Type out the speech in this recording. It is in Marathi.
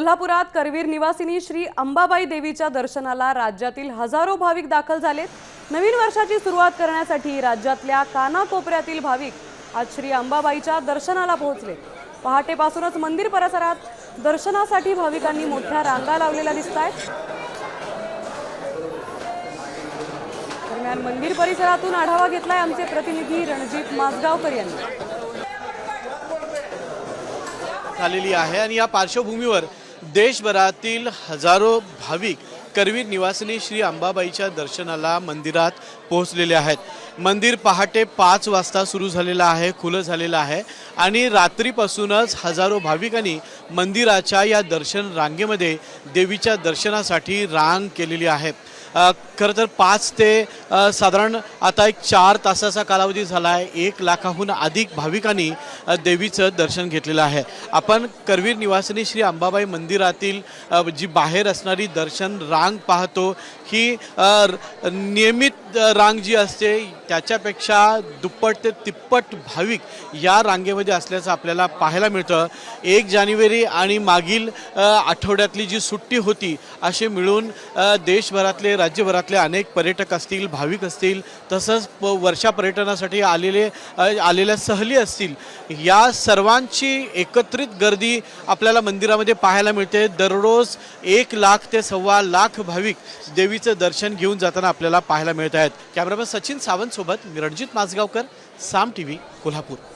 कोल्हापुरात करवीर निवासिनी श्री अंबाबाई देवीच्या दर्शनाला राज्यातील हजारो भाविक दाखल झालेत. नवीन वर्षाची सुरुवात करण्यासाठी राज्यातल्या कानाकोपऱ्यातील भाविक आज श्री अंबाबाईच्या दर्शनाला पोहोचले. पहाटेपासूनच मंदिर परिसरात दर्शनासाठी भाविकांनी मोठ्या रांगा लावलेल्या दिसत आहेत दरम्यान मंदिर परिसरातून आढावा घेतलाय आमचे प्रतिनिधी रणजित माजगावकर यांनी. झालेली आहे आणि या पार्श्वभूमीवर देशभरातील हजारो भाविक करवीर निवासिनी श्री अंबाबाईच्या दर्शनाला मंदिरात पोहोचलेले आहेत. मंदिर पहाटे पाच वाजता सुरू झालेलं आहे खुलं झालेलं आहे आणि रात्रीपासूनच हजारो भाविकांनी मंदिराच्या या दर्शन रांगेमध्ये देवीच्या दर्शनासाठी रांग केलेली आहे. खरं तर पाच ते साधारण आता एक चार तासाचा कालावधी झाला आहे एक लाखाहून अधिक भाविकांनी देवीचं दर्शन घेतलेलं आहे. आपण करवीर निवासिनी श्री अंबाबाई मंदिरातील जी बाहेर असणारी दर्शन रांग पाहतो ही नियमित रांग जी असते त्याच्यापेक्षा दुप्पट ते तिप्पट भाविक या रांगेमध्ये असल्याचं आपल्याला पाहायला मिळतं. एक जानेवारी आणि मागील आठवड्यातली जी सुट्टी होती असे मिळून देशभरातले राज्यभरातले अनेक पर्यटक असतील भाविक असतील तसंच प- वर्षा पर्यटनासाठी आलेले आलेल्या सहली असतील या सर्वांची एकत्रित गर्दी आपल्याला मंदिरामध्ये पाहायला मिळते. दररोज एक लाख ते सव्वा लाख भाविक देवीचं दर्शन घेऊन जाताना आपल्याला पाहायला मिळत आहेत. कॅमेरामॅन सचिन सावंतसोबत मी रणजित माजगावकर साम टी व्ही कोल्हापूर.